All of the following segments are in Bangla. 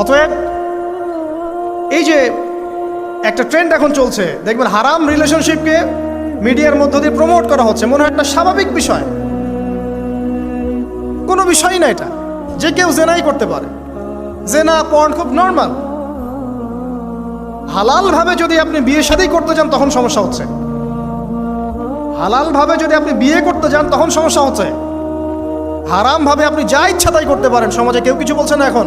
অতএব এই যে একটা ট্রেন্ড এখন চলছে, দেখবেন হারাম রিলেশনশিপকে মিডিয়ার মধ্য দিয়ে প্রমোট করা হচ্ছে, মনে হয় একটা স্বাভাবিক বিষয়। কোনো বিষয়ই না এটা, যে কেউ জেনাই করতে পারে। জেনা পর্ন খুব নর্মাল হালালভাবে যদি আপনি বিয়ে শাদী করতে যান, তখন সমস্যা হচ্ছে। হালালভাবে যদি আপনি বিয়ে করতে যান, তখন সমস্যা হচ্ছে। হারামভাবে আপনি যা ইচ্ছা তাই করতে পারেন, সমাজে কেউ কিছু বলছে না এখন।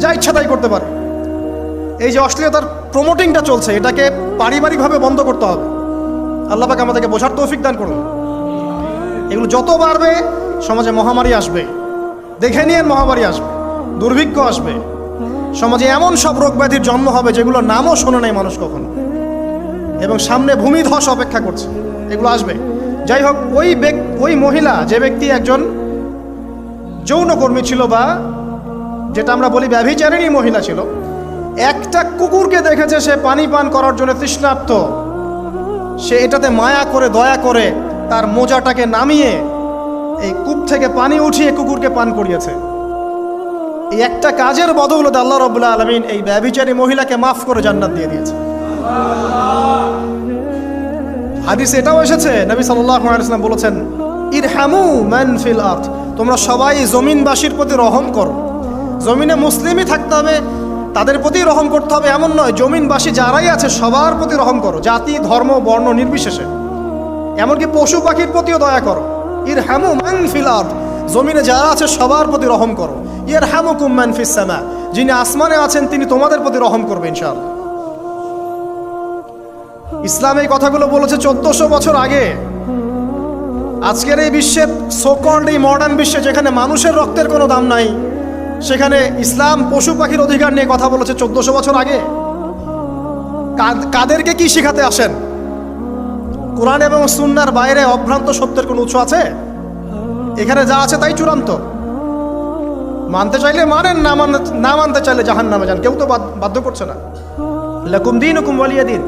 যা ইচ্ছা তাই করতে পারে। এই যে অশ্লীলতার প্রমোটিংটা চলছে, এটাকে পারিবারিকভাবে বন্ধ করতে হবে। আল্লাহ পাক আমাদেরকে বোঝার তৌফিক দান করুন। এগুলো যত বাড়বে, সমাজে মহামারী আসবে। দেখে নিয়ে মহামারী আসবে, দুর্ভিক্ষ আসবে। সমাজে এমন সব রোগ ব্যাধির জন্ম হবে যেগুলোর নামও শোনে নাই মানুষ কখনো। এবং সামনে ভূমিধস অপেক্ষা করছে, এগুলো আসবে। যাই হোক, ওই ওই মহিলা, যে ব্যক্তি একজন যৌনকর্মী ছিল বা যেটা আমরা বলি ব্যভিচারিণী মহিলা ছিল, একটা কুকুরকে দেখেছে সে পানি পান করার জন্য তৃষ্ণার্ত। সে এটাতে মায়া করে, দয়া করে তার মোজাটাকে নামিয়ে এই কূপ থেকে পানি উঠিয়ে কুকুরকে পান করিয়েছে। এই একটা কাজের বদৌলতে আল্লাহ রবুল্লাহ আলমিন এই ব্যভিচারী মহিলাকে মাফ করে জান্নাত দিয়ে দিয়েছে। হাদিস এটাও এসেছে, নবী সাল্লাম বলেছেন, ইরহামু ম্যান ফিল আর্থ তোমরা সবাই জমিনবাসীর প্রতি রহম করো। জমিনে মুসলিমই থাকতে হবে, তাদের প্রতি রহম করতে হবে, এমন নয়। জমিনবাসী যারাই আছে, সবার প্রতি রহম করো। জাতি, ধর্ম, বর্ণ নির্বিশেষে। এমনকি পশু পাখির প্রতিও দয়া করো। ইর হ্যামু ম্যান ফিল জমিনে যারা আছে, সবার প্রতি রহম করো। ইয়ের হ্যামু কুম ম্যান ফিস সামা। যিনি আসমানে আছেন, তিনি তোমাদের প্রতি রহম করবে, ইনশাআল্লাহ। ইসলাম এই কথাগুলো বলেছে চোদ্দশো বছর আগে। আজকের এই বিশ্বের সোকল্ড এই মডার্ন বিশ্বে যেখানে মানুষের রক্তের কোনো দাম নাই সেখানে ইসলাম পশু পাখির অধিকার নিয়ে কথা বলেছে চোদ্দশো বছর আগে। কাদেরকে কি শেখাতে আসেন? কোরআন এবং সুন্নার বাইরে অভ্রান্ত সত্যের কোনো উৎস আছে? এখানে যা আছে তাই চূড়ান্ত। মানতে চাইলে মানেন, না মানতে না মানতে চাইলে জাহান নামে যান। কেউ তো বাধ্য করছে না। লাকুম দিন হুকুম ওয়ালিয়া দিন।